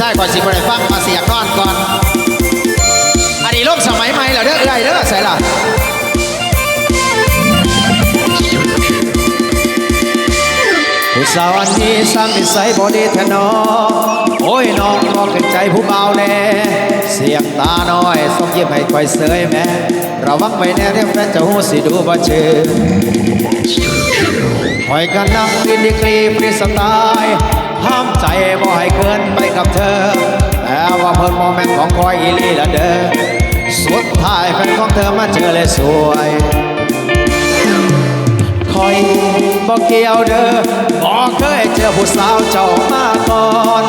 ชายก่อนสิบ่ได้ฟังมาเสียงนอนก่อน อันนี้โลกสมัยใหม่แล้วเด้อเอ้ยเด้อใส่ล่ะผู้สาวอันนี้สร้างนิสัยบอดีแทนอโอ้ยน้องก็ขึ้นใจผู้เบาแน่เสียงตาน้อยส่งยิ้มให้คอยเสยแม่ระวังไว้แน่เรียกแฟนจะหูสิดูบ่เชื่อคอยกันนั่งกินดีกรีฟรีสไตล์ ห้ามใจบ่ให้เกินไปกับเธอ แต่ว่าเพิ่นโมเมนต์ของคอยอีลีละเด้อ สุดท้ายแฟนของเธอมาเจอเลยสวยคอยบอกเกี่ยวเด้อบอกเคยเจอผู้สาวเจ้ามาก่อน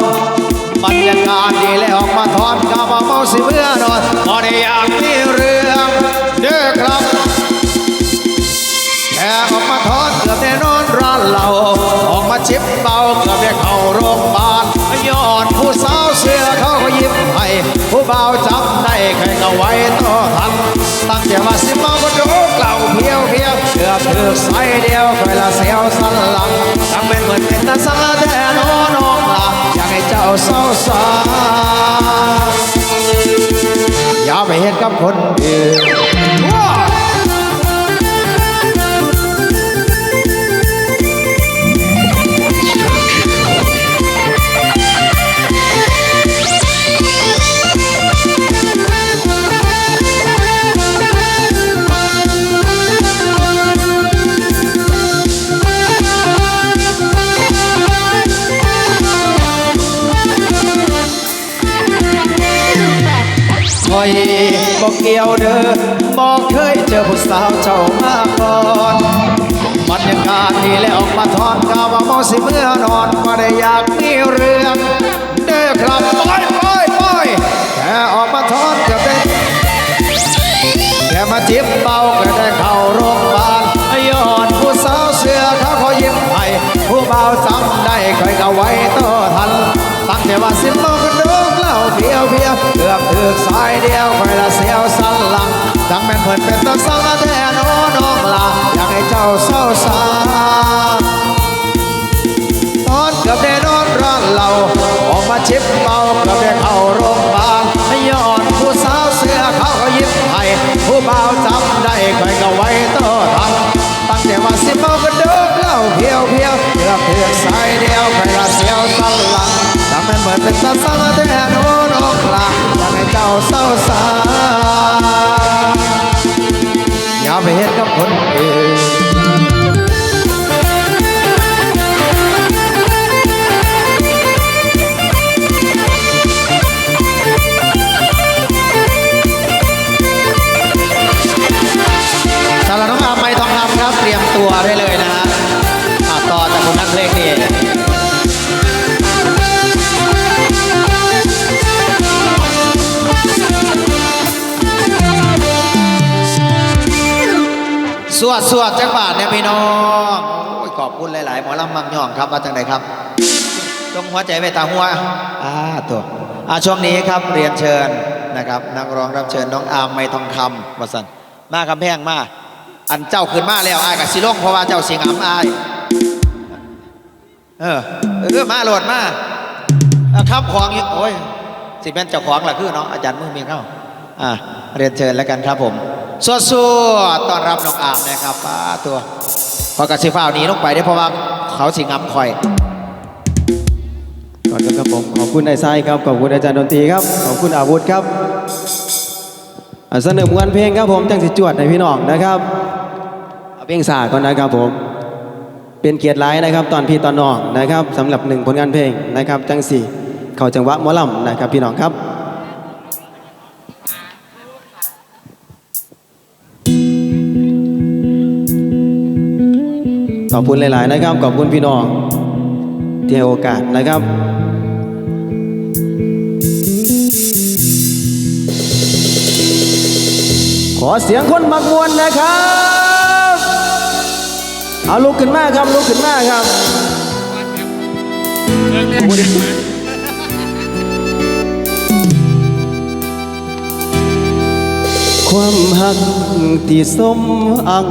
บรรยากาศดีเลยออกมาทอนกามาเมาสิเมื่อนอนพอได้อยากมีเรื่องเด้อครับแค่ออกมาทอนเกือบได้นอน ร้านเราออกมาชิบเบาเกือบได้เข้าโรงพยาบาลย้อนผู้สาวเสื้อเขาก็ยิ้มให้ผู้เบาจำได้แค่เอาไว้ต่อทันตั้งแต่ว่าสิเมาก็โดนเหล่าเพียวเพียวเกือบถือใส่เดียวคอยละเสียวสันหลังทำเป็นเหมือนเป็นตาสังแต่น้อน้องลาอยากให้เจ้าเศร้าสาอย่าไปเห็นกับคนอื่น ยวเดอบอกเคยเจอผู้สาวเจ้ามาก่อนบรรยากาศดีแล้วออกมาทอนกาว่าเมาสิเมื่อนอนมาได้อยากมีเรื่องเด้อครับปล่อยปล่อยปล่อยแค่ออกมาทอนเกือบได้แค่มาจิบเบาก็ได้เข้าโรงพยาบาลย้อนผู้สาวเสื้อเขาเขายิ้มให้ผู้เบาจำได้คอยก็ไว้ต่อทันตั้งแต่ว่าสิบโมงก็ดูเล่าเพียวเพียวเกือบถึกสายเดียวคอย ลังจังแม่นเพิ่นเป็นตาสังแท้น้อน้องลาอยากให้เจ้าเศร้าสาตอนเกือบได้นอนร้านเราออกมาชิบเมาเกือบได้เข้าโรงพยาบาลย้อนผู้สาวเสื้อเขาก็ยิ้มให้ผู้บ่าวจำได้คอยก็ไว้ต่อทันตั้งแต่ว่าสิบโมงก็ดูเหล่าเพียวเพียว สวดสวดจังบาทเนี่ยพี่น้องโอ้ยขอบคุณหลาย ๆ หมอลำมังย่องครับมาจังไหนครับจงหัวใจไว้ตาหัวอ่าตัวอ่าช่วงนี้ครับเรียนเชิญนะครับ นักร้องรับเชิญน้องอาร์มไม่ทองคำวสันมาคำแพงมา อันเจ้าขึ้นมาแล้วอายกับสิลงเพราะว่าเจ้าเสียงอ้ำอายเออเออมาโหลดมาเอาครับของอยู่โอ้ยสิเป็นเจ้าของล่ะคือเนาะอาจารย์มือมีเข้าอ่าเรียนเชิญแล้วกันครับผม สวดสวต้อนรับน้องอามนะครับป้าตัวขอกระสิฟ้าวหนี้ลงไปได้เพราะว่าเขาสิงำคอย ก่อนครับผมขอบคุณนายไซครับขอบคุณอาจารย์ดนตรีครับขอบคุณอาวุธครับอ่าเสนอมวนเพลงครับผมจังสิจวดในพี่น้องนะครับเอาเพลงสาก่อนนะครับผมเป็นเกียรติร้ายนะครับ ตอนพี่ตอนน้องนะครับสำหรับหนึ่งผลงานเพลงนะครับจังสี่ เข้าจังหวะหมอลำนะครับพี่น้องครับ ขอบคุณหลาย ๆ นะครับ ขอบคุณพี่น้องที่ให้โอกาสนะครับขอเสียงคนมักมวนนะครับ เอาลุกขึ้นมาครับลุกขึ้นมาครับความหักที่สมอัง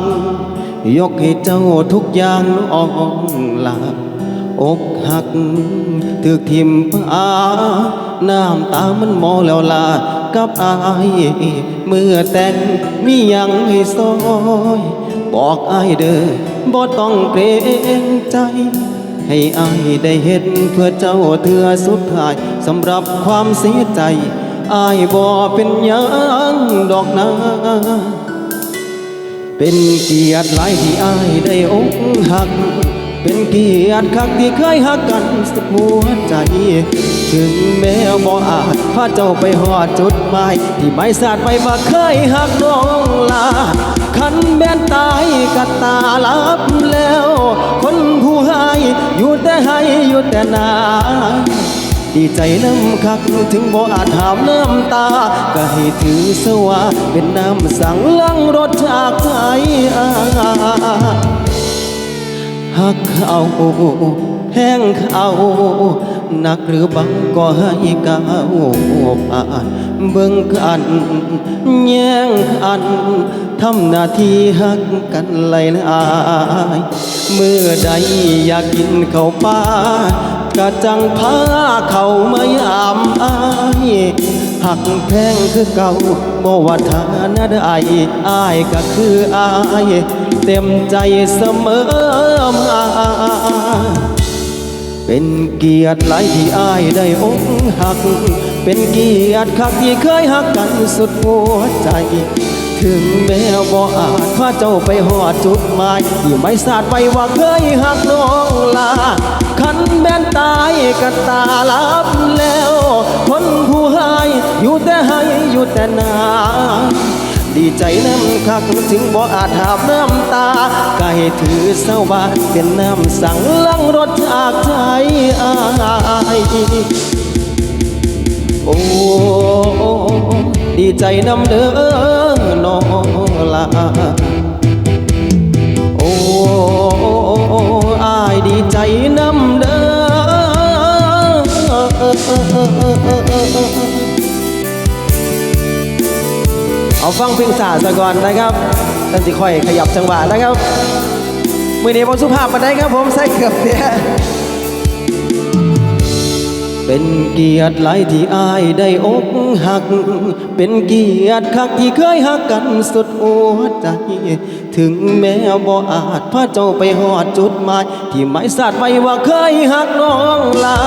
ยกให้เจ้าทุกอย่างน้องลาอกหักถึกทิมพาน้ำตามันมอแล้วลากับอายเมื่อแต่งมียังให้ซอย บอกอายเด้อบ่ต้องเกรงใจ ให้อายได้เห็นเพื่อเจ้าเถื่อสุดท้ายสำหรับความเสียใจอายบ่เป็นหยังดอกนา เป็นเกียรติหลายที่อายได้อกหัก เป็นเกียรติคักที่เคยหักกันสุดหัวใจ ถึงแม้บ่อาจพาเจ้าไปหอดจุดหมายที่ไม่สาดไปว่าเคยหักน้องลาคันแม่นตายกัตาลับแล้ว คนผู้ให้อยู่แต่ให้อยู่แต่นา ดีใจน้ำคักถึงบ่อาจหามน้ำตา ก็ให้ถือสว่าเป็นน้ำสั่งลังรถจากใจอาหักเขาแห้งเขาหนักหรือบังก็ให้ก้าวผ่านเบิ่งกันแย่งอันทำหน้าที่หักกันไหลลายเมื่อใดอยากกินข้าวปลา กะจังพาเขามายามอายหักแพงคือเก่าบ่ว่าฐานะใดอายก็คืออายเต็มใจเสมอมาเป็นเกียรติหลายที่อายได้อกหัก เป็นเกียรติคักที่เคยหักกันสุดหัวใจ ถึงแม้บ่อาจพาเจ้าไปหอดจุดหมายที่ไม่สาดไปว่าเคยหักน้องลาคันแม่นตายก็ตาลับแล้ว คนผู้ให้อยู่แต่ให้อยู่แต่นาดีใจน้ำคักถึงบ่อาจหาบน้ำตาก็ให้ถือเสว่าเป็นน้ำสั่งลังรถจากใจอายโอ้ดีใจน้ำเด้อ นอลาโอ้อายดีใจน้ำเด้อเอาฟังเพลงสาสะก่อนนะครับตั้งสิค่อยขยับจังหวะนะครับ มือนี้ผมสุภาพมาได้ครับผมใส่เกือบเนี่ย เป็นเกียรติหลายที่อายได้อกหัก เป็นเกียรติคักที่เคยหักกันสุดหัวใจ ถึงแม้บ่อาจพาเจ้าไปหอดจุดหมาย ที่ไม่สาดไว้ว่าเคยหักน้องลา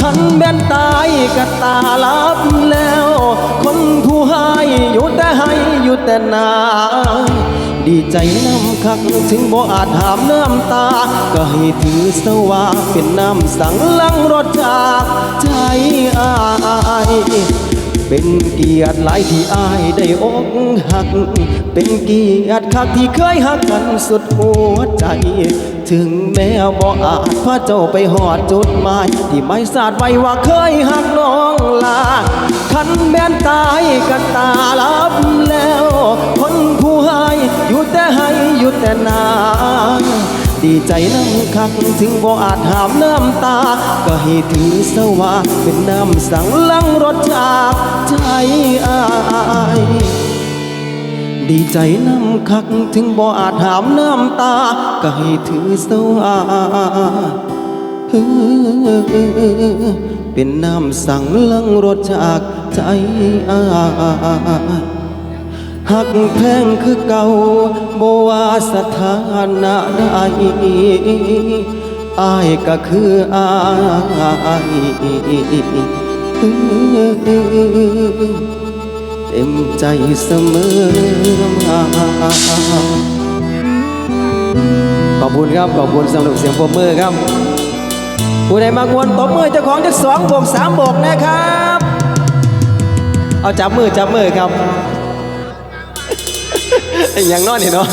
คันแม่นตายก็ตาลับแล้ว คนผู้ให้อยู่แต่ให้อยู่แต่นา ดีใจน้ำคักถึงบ่อาจหามน้ำตา ก็ให้ถือสว่าเป็นน้ำสั่งลังรถจากใจอายเป็นเกียรติหลายที่อายได้อกหัก เป็นเกียรติคักที่เคยหักกันสุดหัวใจ ถึงแม้บ่อาจพาเจ้าไปหอดจุดหมาย ที่ไม่สาดไว้ว่าเคยหักน้องลา คันแม่นตายกันตาลับแล้วคนผ อยู่แต่ให้อยู่แต่นาดีใจน้ำคักถึงบ่อาจหามน้ำตา ก็ให้ถือสว่าเป็นน้ำสั่งลังรถจากใจอายดีใจน้ำคักถึงบ่อาจหามน้ำตา ก็ให้ถือสว่าเป็นน้ำสั่งลังรถจากใจอาย หักแพงคือเก่าบว่าสถานะใดอายก็คืออายเต็มใจเสมอมาขอบคุณครับ ขอบคุณสำหรับเสียงปรบมือครับ ผู้ใดมากวนตบมือเจ้าของจะสองบวกสามบวกนะครับ เอาจับมือจับมือครับ อย่างน้อยนี่เนาะ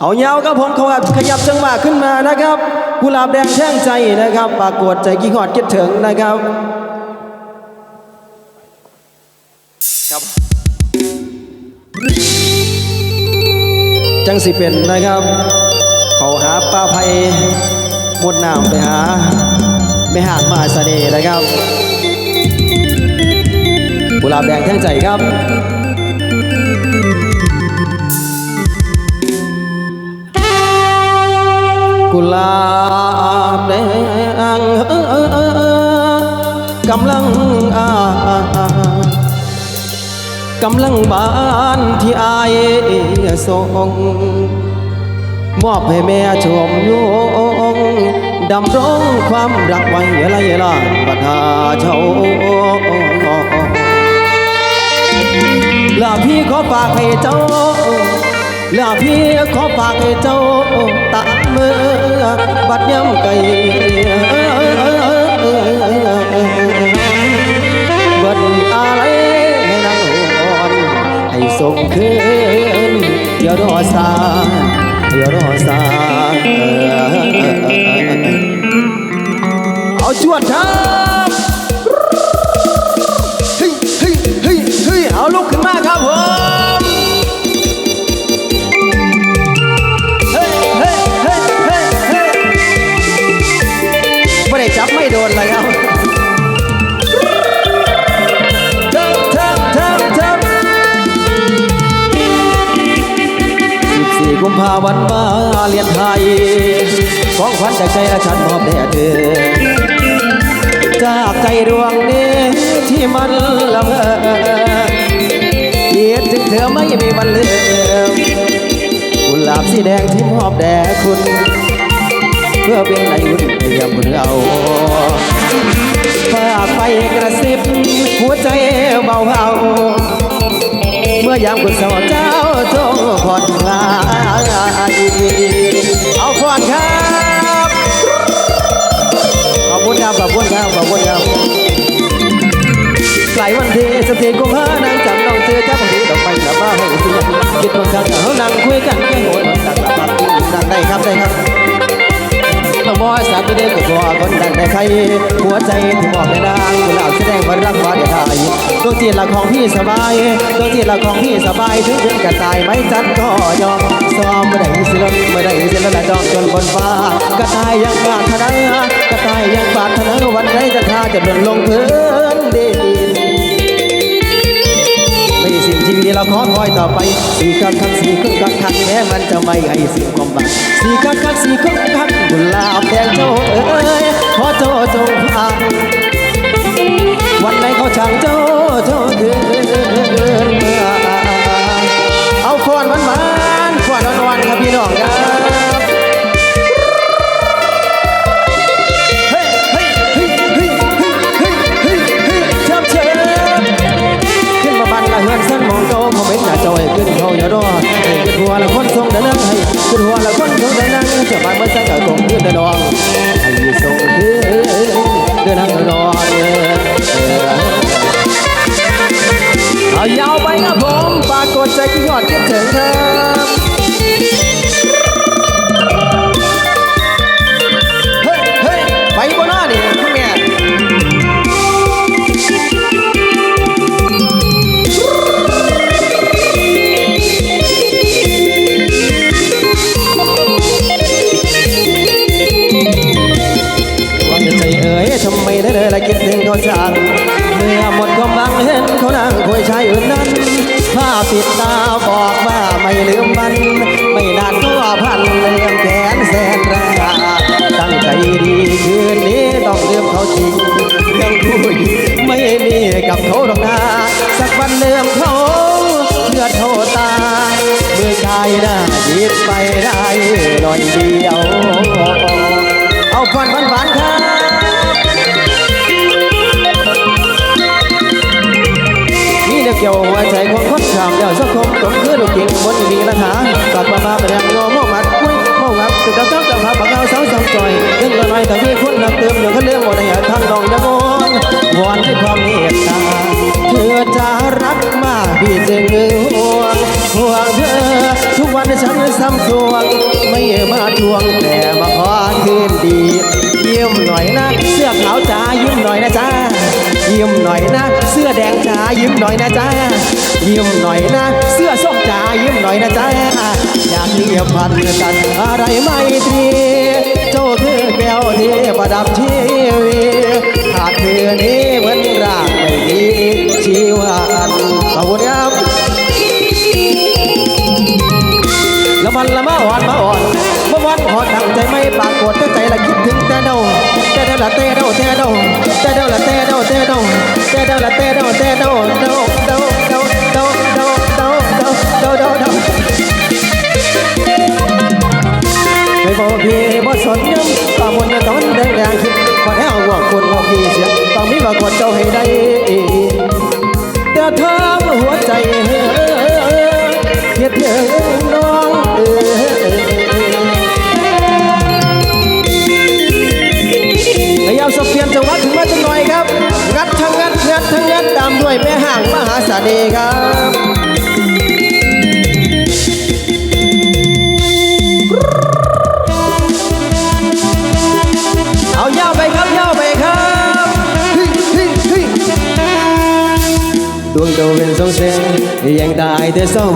เอาเงาครับผมเขาขยับจังหวะขึ้นมานะครับ กุหลาบแดงแช่งใจนะครับ ปรากฏใจกี่หอดคิดถึงนะครับ ครับจังสิเป็นนะครับ เขาหาปลาไผ่หมดน้ำไปหาไม่หาดมหาเสน่ห์นะครับ กุหลาบแดงแช่งใจครับ กุลาบแดงกำลังอากำลังบานที่อายส่งมอบให้แม่ชมยงดำรงความรักไว้อะไรล่ะบัดหาเจ้าลาพี่ขอฝากให้เจ้าลาพี่ขอฝากให้เจ้าตา มมือบัดย้ำไก่เบิดอะไรให้นางอ่อนให้ส่งคืนอย่ารอสาอย่ารอสาเอาจวดครับ ได้จับไม่โดนเลยครับเทิมเทิมเทิมเทิมสิบสี่กุมภาพันธ์มาเรียนไทย ของขวัญจากใจอาจารย์มอบแด่เธอจากใจดวงนี้ที่มันละเมอคิดถึงเธอไม่มีวันลืมกุหลาบสีแดงที่มอบแด่คุณ เพื่อเป็นในอุ่น ในยมคุณเราฝากไปกระซิบ หัวใจเบาเบาเมื่อยามคุณสอนเจ้าจงผ่อนคลายเอาผ่อนครับขอบคุณครับขอบคุณครับขอบคุณครับไกลวันที่สติกุมภานางจำน้องเจอจ้าบางทีดอกไม้กลับมาให้เสียคิดบางคนข้งเขานั่งคุยกันแค่หัวนดังดังดังได้ครับได้ครับ ต้องบอยสามตัวเด็กตัวคนดังได้ใครหัวใจที่บอกในนางกุหลาบแสดงว่ารักว่าเดียดายดวงจิตละของพี่สบายดวงจิตละของพี่สบายถึงเป็นกระต่ายไม่จัดก็ยอมซ้อมไม่ได้สิลนไม่ได้สิลนละจองจนบนฟ้ากระต่ายยังบาดทนากระต่ายยังบาดทนาวันไหนจะท่าจะหล่นลงพื้นดินไม่สิ้นชีวิตเราขอคอยต่อไปสี่คักคักสี่คักคักคักแม้มันจะไม่ให้สิ้นความหวัง สีกักกักสี่คักกักกุหลาบแดงโจเอ๋ยขอโจจงฟังวันไหนเขาช่างโจโจเดือนเอาฟอนมันมา หัวละคนทรงเดินนั่งให้ขึ้นหัวละคนทรงเดินนั่งจะมาเมื่อสักกะคงขึ้นเดินนองให้ส่งขึ้นเดินนั่งเดินนอง เรื่องผู้หญิงไม่มีกับเขาหรอกนะสักวันเลืมเขาเลือดโทตายเมื่อชายหน้ายิบไปได้หน่อยเดียว เอาฟันหวานหวานครับนี่เด็กเกี่ยวหัวใจของคนขามเดียวสักคมตมคือลูกเก่งบนมีราคาฝากมาบ้าไปแดงงอมอมัดกุ้ยมองับตึกตะเจ้าเจ้าพาปากเองจอยเรื่องละน้อยแต่พี่คนนักเติมอย่างเขาเรื่องหมดในหาทางน้องยังงวอนให้ความเมตตาเธอจะรักมากพี่จึงห่วงห่วงเธอ ทุกวันฉันซ้ำทวง ไม่มาทวงแต่มาขอคืนดี ยิ้มหน่อยนะ เสื้อขาวจ๋ายิ้มหน่อยนะจ๊ะยิ้มหน่อยนะ เสื้อแดงจ๋ายิ้มหน่อยนะจ๊ะยิ้มหน่อยนะ เสื้อส้มจ๋ายิ้มหน่อยนะจ๊ะอยากเรียบพันกันอะไรไม่ตรีเจ้าคือแก้วที่ประดับชีวิตขาดเธอนี้เหมือนร่างไม่มีชีวันขอบคุณครับ ละมันละมาอ่อนมาอ่อนเมื่อวันหอนทางใจไม่ปากกดแต่ใจละคิดถึงแต่เดาแต่เดาละเต่เดาเต่เดาแต่เดาละเต่เดาเต่เดาแต่เดาละเต่เดาเต่เดาเดาเดาเดาเดาเดาเดาเดาเดาเดาเดาไม่บอกพี่บ่สนย้ำตามนตอนแดงแดงคิดพอแห้วว่าคนว่าพี่เสียต้องมีว่ากดเจ้าให้ได้เดี๋ยวเธอหัวใจเฮ้อเฮ้อเฮ้อเฮ้อ วยแม่ห่างมหาเสน่ห์ครับเอาย่าไปครับย่าไปครับดวงดาวเป็นสองเสียงยังตายแต่เศร้า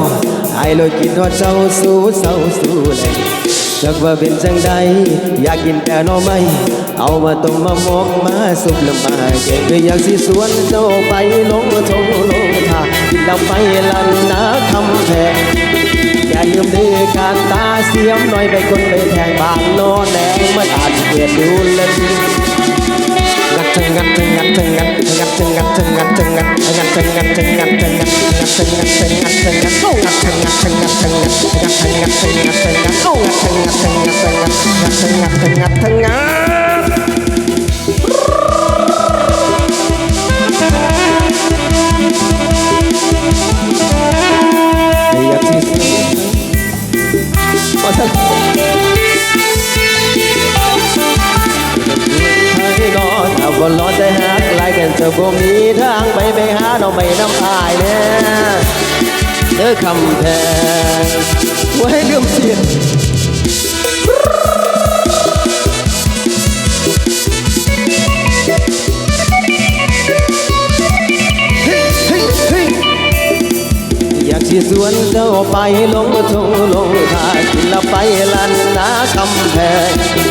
ไอ้โลกินทอดเศร้าสู้เศร้าสู้เลย จักว่าเป็นจังใดอยากกินแต่น้อไม่เอามาต้มมามอกมาสุกลำบาเก่งก็อยากสิสวนเจ้าไปลงมาทงลงทากินดำไปลันนาคำแพงอย่าลืมด้วการตาเสียมหน่อยไปคนไปแทงบางนอนแดงมันอาเกิดดูเลย tengah tengah tengah ไล่กันจะบ่มีทางไปไปหาน้องไม่น้ำอายเนี่ยเด้อคำแพงไว้ลืมเสียงอยากสิสวนเจ้าไปลงทงลงทากินละไปลันนาคำแพง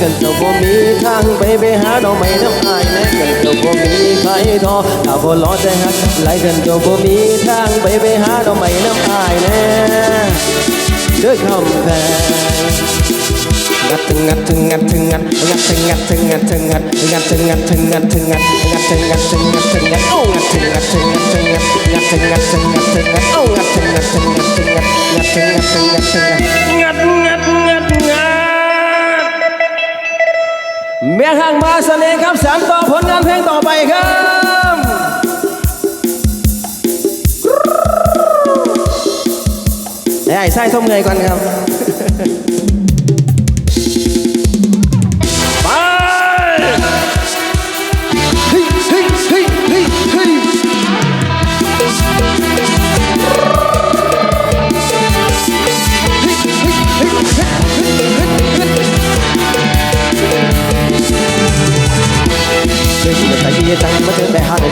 กันเจ้าบ่มีทางไปไปหาดอกไม้น้ำอายแม้กันเจ้าบ่มีใครทอถ้าบ่รอแต่หักหลายกันเจ้าบ่มีทางไปไปหาดอกไม้น้ำอายแน่เด้อคำแพงงัดถึงงัดถึงงัดถึงงัดงัดถึงงัดถึงงัดถึงงัดงัดถึงงัดถึงงัดถึงงัดงัดถึงงัดถึงงัดถึงงัดโอ้งัดถึงงัดถึงงัดถึงงัดงัดถึงงัดถึงงัดถึงงัดโอ้งัดถึงงัดถึงงัดถึงงัดงัดถึงงัดถึงงัดถึงงัดงัดงัด ยห่างมาเสน่ห์ครับสานต่อผลงานเพลงต่อไปครับไอ้ไส้ส้มเงยก่อนครับ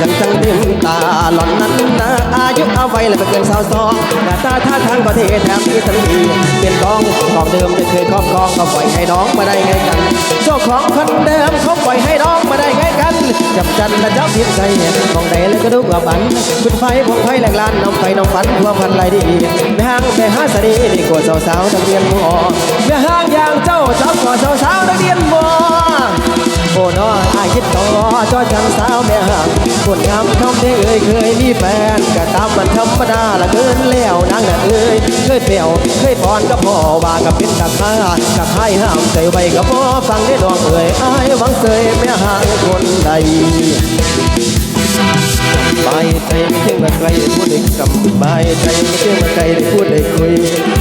จังจังเต็มตาหล่อนนั้นนะอายุเอาไว้แล้วก็เกินสาวสองหน้าตาท่าทางประเทศแถมมีสันดีเป็นกองของเดิมจะเคยครอบครองก็ปล่อยให้น้องมาได้ไงกันเจ้าของคนเดิมเขาปล่อยให้น้องมาได้ไงกันจับจันและจับผิดใจมองใดแล้วก็ดูกว่าฝันคุณไฟผมไฟแหลกลานน้องไฟน้องฝันพัวพันไรดีแม่ห้างแม่ห้าสดีดีกว่าสาวสาวนักเรียนมอแม่ห้างอย่างเจ้าจับกว่าสาวสาวนักเรียนมอ โอ้น้อยอายคิดต่อจอจังสาวแม่ห่างคนงามคำได้เอ่ยเคยมีแฟนก็ตามมันธรรมดาละเกินแล้วนางน่ะเอ่ยเคยเปลี่ยวเคยปอนก็พ่อว่ากับเป็นกับข้ากับให้ห้ามใจไว้ก็พ่อฟังได้ดองเอ่ยอายหวังเสยแม่ห่างคนใด บายใจไม่เที่ยงมาไกลได้พูดได้กำบายใจไม่เที่ยงมาไกลได้พูดได้คุย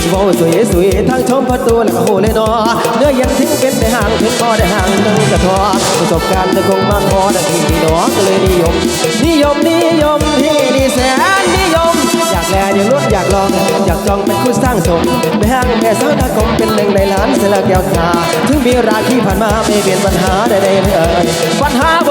เว้าสวยสวยทั้งชมประตูแล้วก็โหเลยนอเนื้อเย็นทิ้งเป็นได้ห่างถึงพอได้ห่างนึงกระทอประสบการณ์จะคงมากพอได้ที่น้องก็เลยนิยม นิยมนิยมที่นี่แสนนิยมอยากแลอยากลดอยากลอง อยากจองเป็นคู่สร้างสมแม่ห้างแม่สาวตากลมเป็นหนึ่งในล้านเสละแก้วตาถึงมีราที่ผ่านมาไม่เป็นปัญหาใดๆเลยปัญหาบ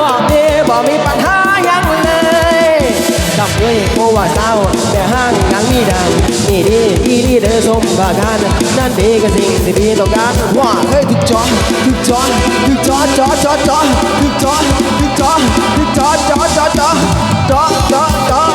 ดังนี่ดีที่ดีเธอสมประกานนั่นดีกับสิ่งที่พี่ต้องการว่าเฮ้ยดึกจอนดึกจอนดึกจอนจอนจอนจอนดึกจอนดึกจอนดึกจอนจอนจอนจอนจอนจอน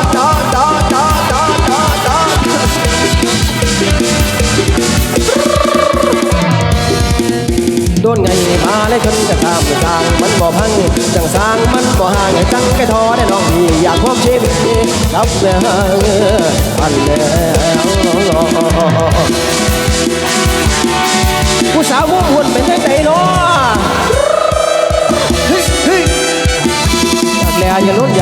มาเลยคนกระทำสร้างมันบ่พังจังสร้างมันบ่ห่างไอ้จังไก่ทอได้ลองดีอยากพบชีวิตกับเนื้อพันแล้วผู้สาวมุ่งหุ่นเป็น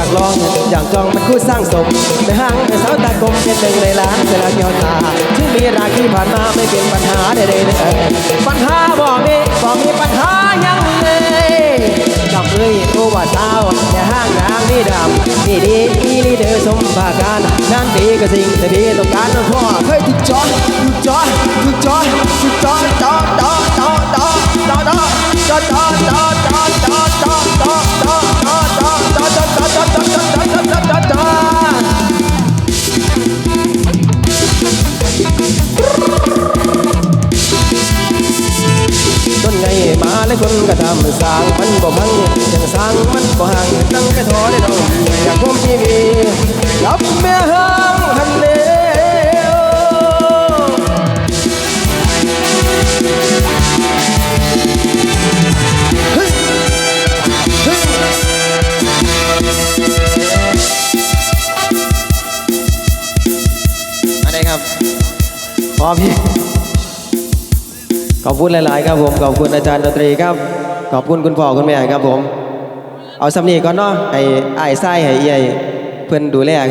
ากลอยาลุ้นอยากลอง อยากจองมันคู่สร้างสมในห้างในสาวตากลมเป็นหนึ่งในล้านเวลาเกี่ยวตาถึงมีรักที่ผ่านมาไม่เป็นปัญหาใดๆเลยปัญหาบ่มีบ่มีปัญหายังเลยจำเลยโอว่าสาวแต่ห้างนางนี่ดำนี่ดีอีนี่เธอสมภาการนั่นดีก็สิ่งที่พี่ต้องการพ่อเคยถูกจอถูกจอถูกจอถูกจอจอจอจอจอจอจอจอจอจอจอจอจอจอจอจอจอ ต้นไงมาและคนก็ทำสร้างมันบ่พังยังสร้างมันบ่ห่างตั้งแต่ทอได้ดอกอยากพบทีวีกับแม่ห้า พอพี่ขอบคุณหลาย ๆ ครับผม ขอบคุณอาจารย์ดนตรีครับ ขอบคุณคุณพ่อคุณแม่ครับผม เอาสำนีก่อนเนาะ ให้อ้ายไส้ให้เอียเพื่อนดูแล